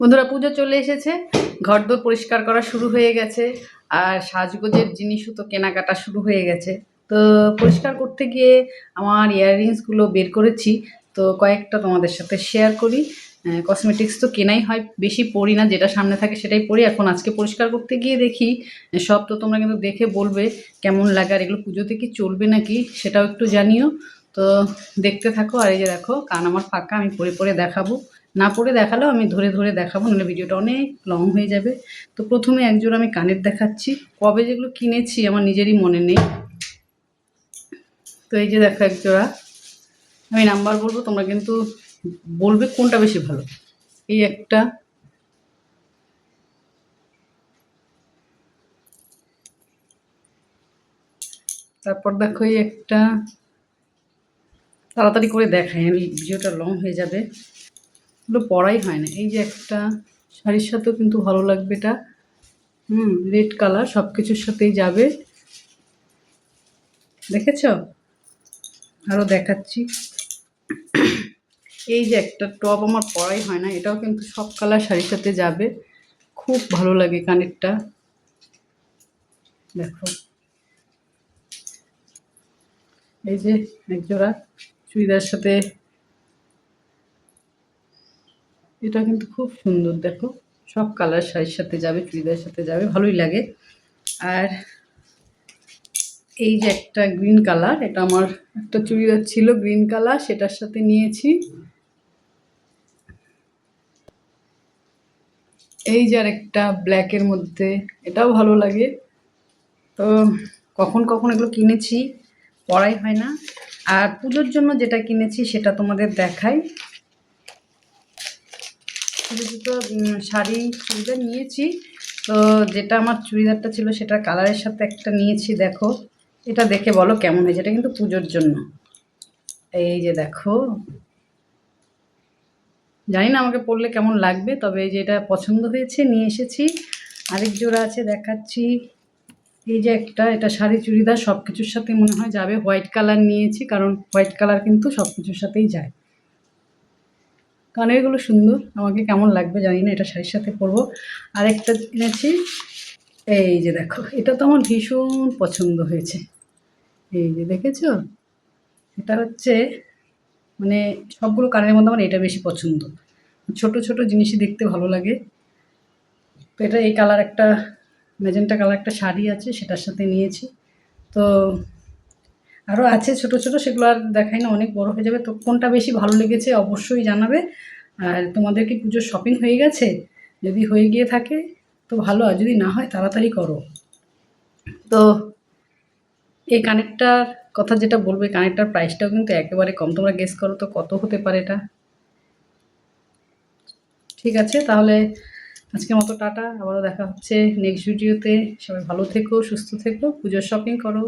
বন্ধুরা, পুজো চলে এসেছে। ঘরদোর পরিষ্কার করা শুরু হয়ে গেছে, আর সাজগোজের জিনিসও তো কেনাকাটা শুরু হয়ে গেছে। তো পরিষ্কার করতে গিয়ে আমার ইয়াররিংসগুলো বের করেছি, তো কয়েকটা তোমাদের সাথে শেয়ার করি। কসমেটিক্স তো কেনাই হয়, বেশি পড়ি না, যেটা সামনে থাকে সেটাই পড়ি এখন আজকে পরিষ্কার করতে গিয়ে দেখি সব তো তোমরা কিন্তু দেখে বলবে কেমন লাগে, আর এগুলো পুজোতে কি চলবে নাকি সেটাও একটু জানিও। তো দেখতে থাকো, আর এই যে দেখো, কান আমার ফাঁকা, আমি পরে পরে দেখাবো। না পরে দেখালেও আমি ধরে ধরে দেখাবো, নাহলে ভিডিওটা অনেক লং হয়ে যাবে। তো প্রথমে একজোড়া আমি কানের দেখাচ্ছি। কবে যেগুলো কিনেছি আমার নিজেরই মনে নেই। তো এই যে দেখো একজোড়া। আমি নাম্বার বলব, তোমরা কিন্তু বলবে কোনটা বেশি ভালো। এই একটা। তারপর দেখো এই একটা। তাড়াতাড়ি করে দেখাই, আমি ভিডিওটা লং হয়ে যাবে। এগুলো পড়াই হয় না। এই যে একটা শাড়ির সাথেও কিন্তু ভালো লাগবে এটা। হুম রেড কালার সব কিছুর সাথেই যাবে। দেখেছ? আরও দেখাচ্ছি। এই যে একটা টপ আমার পরাই হয় না, এটাও কিন্তু সব কালার শাড়ির সাথে যাবে। খুব ভালো লাগে কানেরটা। দেখো। এই যে একজোড়া চুড়িদার সাথে এটা কিন্তু খুব সুন্দর, দেখো। সব কালার শাড়ির সাথে যাবে, চুড়িদারের সাথে যাবে, ভালোই লাগে। আর এই যে একটা গ্রিন কালার, এটা আমার একটা চুড়িদার ছিল, গ্রিন কালার, সেটার সাথে নিয়েছি। এই যে আর একটা ব্ল্যাকের মধ্যে, এটাও ভালো লাগে। তো কখন কখন এগুলো কিনেছি, পড়াই হয় না। আর পুজোর জন্য যেটা কিনেছি, সেটা তোমাদের দেখাই। ছোটো ছোটো শাড়ি চুড়িদার নিয়েছি। তো যেটা আমার চুড়িদারটা ছিল সেটা কালারের সাথে একটা নিয়েছি, দেখো। এটা দেখে বলো কেমন হয়েছে, এটা কিন্তু পুজোর জন্য। এই যে দেখো। জানি না আমাকে পরলে কেমন লাগবে, তবে এই যে এটা পছন্দ হয়েছে, নিয়ে এসেছি। আরেক জোড়া আছে, দেখাচ্ছি। এই যে একটা, এটা শাড়ি চুড়িদার সব কিছুর সাথে মনে হয় যাবে। হোয়াইট কালার নিয়েছি, কারণ হোয়াইট কালার কিন্তু সব কিছুর সাথেই যায়। কানেরগুলো সুন্দর, আমাকে কেমন লাগবে জানি না, এটা শাড়ির সাথে পরবো। আরেকটা কিনেছি এই যে দেখো, এটা তো আমার ভীষণ পছন্দ হয়েছে। এই যে দেখেছ? এটা হচ্ছে মানে সবগুলো কানের মধ্যে আমার এটা বেশি পছন্দ। ছোট ছোট জিনিসই দেখতে ভালো লাগে। তো এটা এই কালার একটা, ম্যাজেন্টা কালার একটা শাড়ি আছে, সেটার সাথে নিয়েছি। তো আরও আছে ছোট ছোট, সেগুলো আর দেখাই না, অনেক বড় হয়ে যাবে। তো কোনটা বেশি ভালো লেগেছে অবশ্যই জানাবে। আর তোমাদের কি পুজোর শপিং হয়ে গেছে? যদি হয়ে গিয়ে থাকে, তো ভালো, আর যদি না হয়, তাড়াতাড়ি করো। তো এই কানেরটার কথা যেটা বলবে কানেরটার প্রাইসটাও কিন্তু একেবারে কম। তোমরা গেস করো তো কত হতে পারে এটা? ঠিক আছে, তাহলে আজকের মতো টাটা। আবারও দেখা হচ্ছে নেক্সট ভিডিওতে সবাই ভালো থেকো, সুস্থ থেকো, পুজোর শপিং করো।